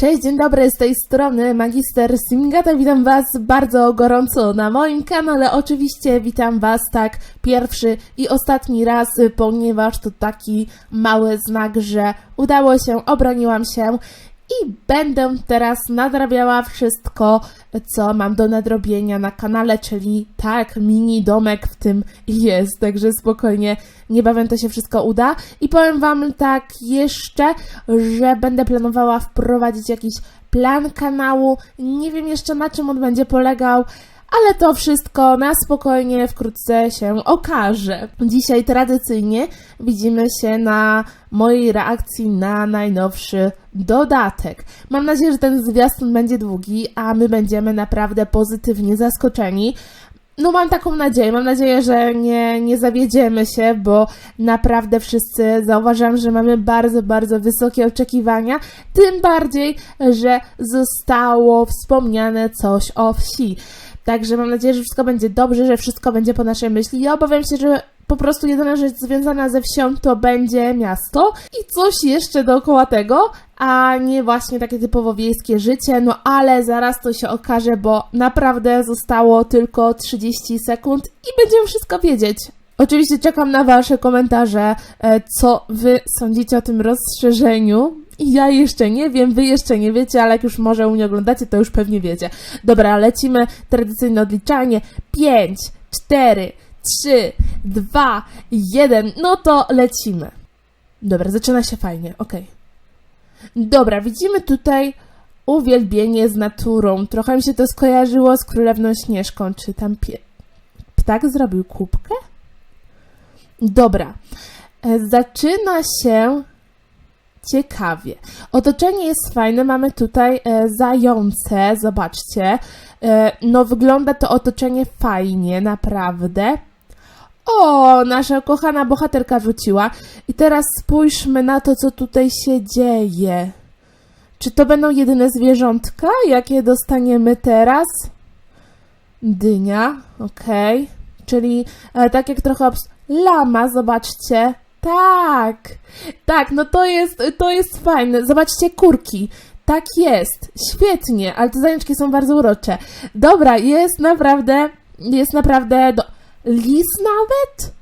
Cześć, dzień dobry, z tej strony Magister Simgata. Witam Was bardzo gorąco na moim kanale. Oczywiście witam Was tak pierwszy i ostatni raz, ponieważ to taki mały znak, że udało się, obroniłam się i będę teraz nadrabiała wszystko, co mam do nadrobienia na kanale, czyli tak, mini domek w tym jest, także spokojnie, niebawem to się wszystko uda. I powiem Wam tak jeszcze, że będę planowała wprowadzić jakiś plan kanału, nie wiem jeszcze na czym on będzie polegał, ale to wszystko na spokojnie wkrótce się okaże. Dzisiaj tradycyjnie widzimy się na mojej reakcji na najnowszy dodatek. Mam nadzieję, że ten zwiastun będzie długi, a my będziemy naprawdę pozytywnie zaskoczeni. No mam taką nadzieję, mam nadzieję, że nie, nie zawiedziemy się, bo naprawdę wszyscy zauważam, że mamy bardzo, bardzo wysokie oczekiwania, tym bardziej, że zostało wspomniane coś o wsi. Także mam nadzieję, że wszystko będzie dobrze, że wszystko będzie po naszej myśli. Ja obawiam się, że po prostu jedyna rzecz związana ze wsią to będzie miasto i coś jeszcze dookoła tego, a nie właśnie takie typowo wiejskie życie, no ale zaraz to się okaże, bo naprawdę zostało tylko 30 sekund i będziemy wszystko wiedzieć. Oczywiście czekam na Wasze komentarze, e, co Wy sądzicie o tym rozszerzeniu. Ja jeszcze nie wiem, Wy jeszcze nie wiecie, ale jak już może u mnie oglądacie, to już pewnie wiecie. Dobra, lecimy. Tradycyjne odliczanie. 5, 4, 3, 2, 1. No to lecimy. Dobra, zaczyna się fajnie, okej. Dobra, widzimy tutaj uwielbienie z naturą. Trochę mi się to skojarzyło z Królewną Śnieżką. Czy tam pie... ptak zrobił kubkę? Dobra. E, Zaczyna się ciekawie. Otoczenie jest fajne. Mamy tutaj e, zające. Zobaczcie. E, no, wygląda to otoczenie fajnie, naprawdę. O, nasza kochana bohaterka wróciła. I teraz spójrzmy na to, co tutaj się dzieje. Czy to będą jedyne zwierzątka, jakie dostaniemy teraz? Dynia, okej. Czyli e, tak jak trochę lama, zobaczcie. Tak, tak, no to jest, to jest fajne. Zobaczcie kurki. Tak jest, świetnie, ale te zajączki są bardzo urocze. Dobra, jest naprawdę, jest naprawdę. Do... Lis nawet?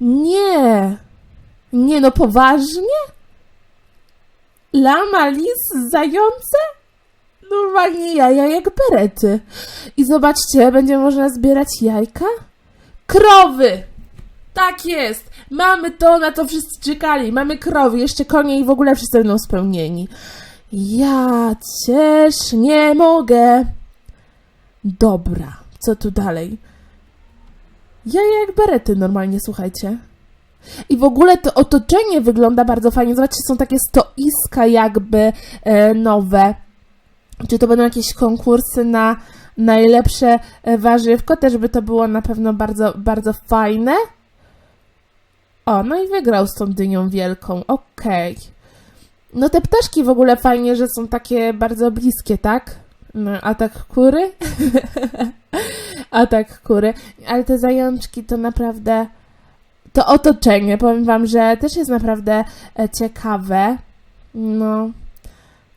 Nie. Nie, no poważnie? Lama, lis, zające? Normalnie jaja jak berety. I zobaczcie, będzie można zbierać jajka? Krowy! Tak jest! Mamy to, na co wszyscy czekali. Mamy krowy, jeszcze konie i w ogóle wszyscy będą spełnieni. Ja ciesz nie mogę. Dobra, co tu dalej? Jaja jak berety normalnie, słuchajcie. I w ogóle to otoczenie wygląda bardzo fajnie. Zobaczcie, są takie stoiska jakby e, nowe. Czy to będą jakieś konkursy na najlepsze e, warzywko? Też by to było na pewno bardzo, bardzo fajne. O, no i wygrał z tą dynią wielką. Okej. No te ptaszki w ogóle fajnie, że są takie bardzo bliskie, tak? No, atak kury? atak kury. Ale te zajączki to naprawdę... To otoczenie, powiem wam, że też jest naprawdę e, ciekawe. No,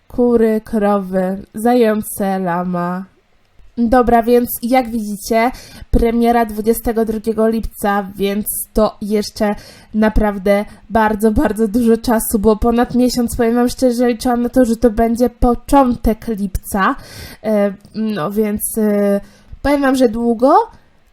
kury, krowy, zające, lama. Dobra, więc jak widzicie, premiera 22 lipca, więc to jeszcze naprawdę bardzo, bardzo dużo czasu, bo ponad miesiąc, powiem wam szczerze, liczyłam na to, że to będzie początek lipca, E, no więc e, powiem wam, że długo,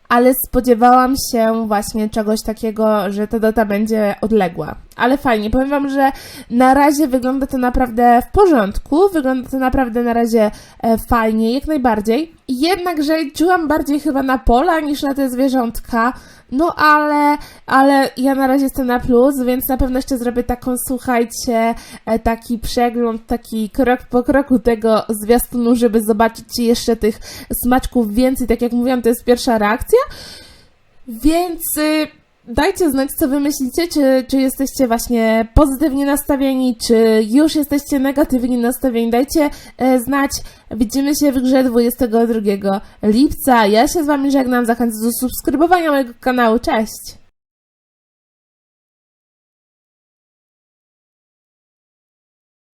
ale spodziewałam się właśnie czegoś takiego, że ta data będzie odległa. Ale fajnie, powiem Wam, że na razie wygląda to naprawdę w porządku, wygląda to naprawdę na razie e, fajnie, jak najbardziej. Jednakże liczyłam bardziej chyba na pola niż na te zwierzątka, no ale, ale ja na razie jestem na plus, więc na pewno jeszcze zrobię taką, słuchajcie, e, taki przegląd, taki krok po kroku tego zwiastunu, żeby zobaczyć czy jeszcze tych smaczków więcej. Tak jak mówiłam, to jest pierwsza reakcja. Więc y, dajcie znać, co wy myślicie, czy, czy jesteście właśnie pozytywnie nastawieni, czy już jesteście negatywnie nastawieni. Dajcie e, znać. Widzimy się w grze 22 lipca. Ja się z wami żegnam. Zachęcam do subskrybowania mojego kanału. Cześć!